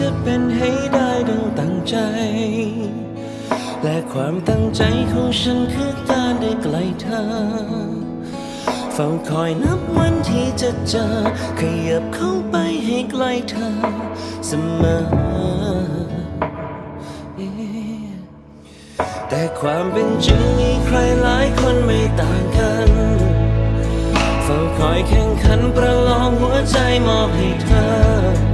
จะเป็นให้ได้ดังตั้งใจ และความตั้งใจของฉันคือการได้ใกล้เธอ เฝ้าคอยนับวันที่จะเจอ ขยับเข้าไปให้ใกล้เธอเสมอ แต่ความเป็นจริงมีใครหลายคนไม่ต่างกันเฝ้าคอยแข่งขันประลองหัวใจมอบให้เธอ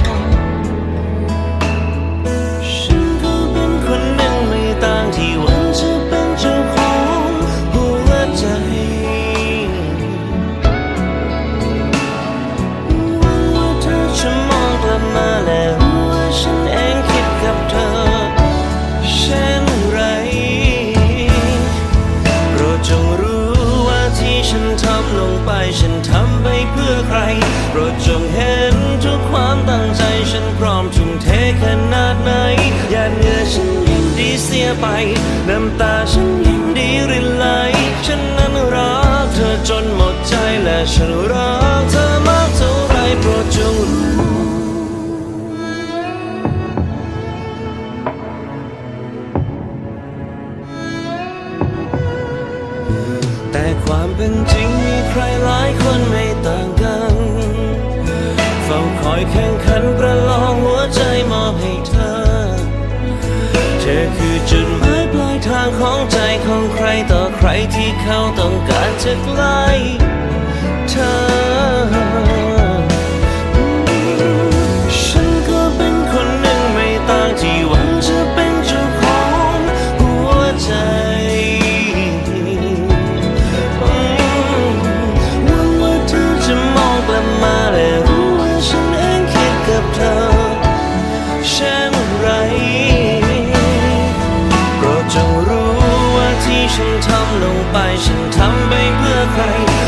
ไป น้ำตาฉันยิ่งดีรินไหล ฉันนั้นรักเธอจนหมดใจและฉันรักเธอมากเท่าไรโปรดจงรู้แต่ความเป็นจริงมีใครหลายคนไม่ต่างกันเฝ้าคอยแข่งขันประลองหัวใจมอบให้เธอางของใจของใครต่อใครที่เขาต้องการจะใกล้เธอ ฉันทำไปเพื่อใคร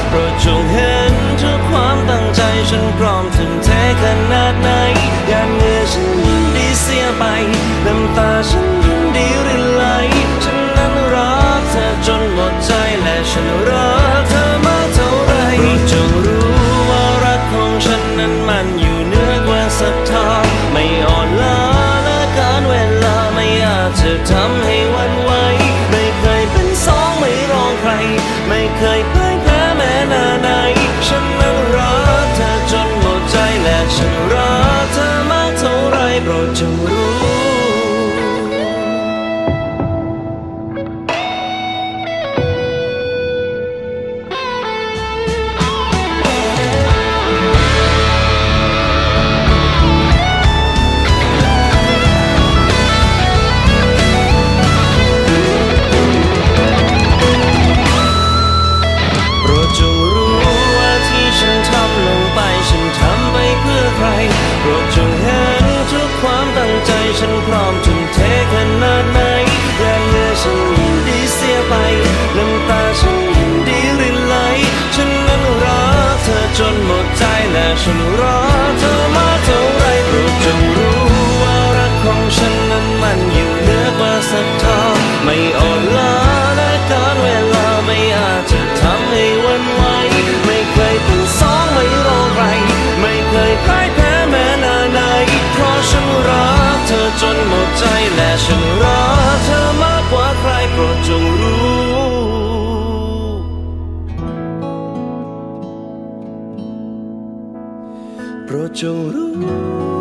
โปรดจงเห็น โป ฉันรักเธอมาเท่าไรโปรดจงรู้ว่ารักของฉันนั้นมันอยู่เหนือกว่าศรัทธาไม่อ่อนล้าและการเวลาไม่อาจจะทำให้วันไหวไม่เคยเป็นสองไม่รอใครไม่เคยพ่ายแพ้แม้นาไหนเพราะฉันรักเธอจนหมดใจและฉันรัก โปรดจงรู้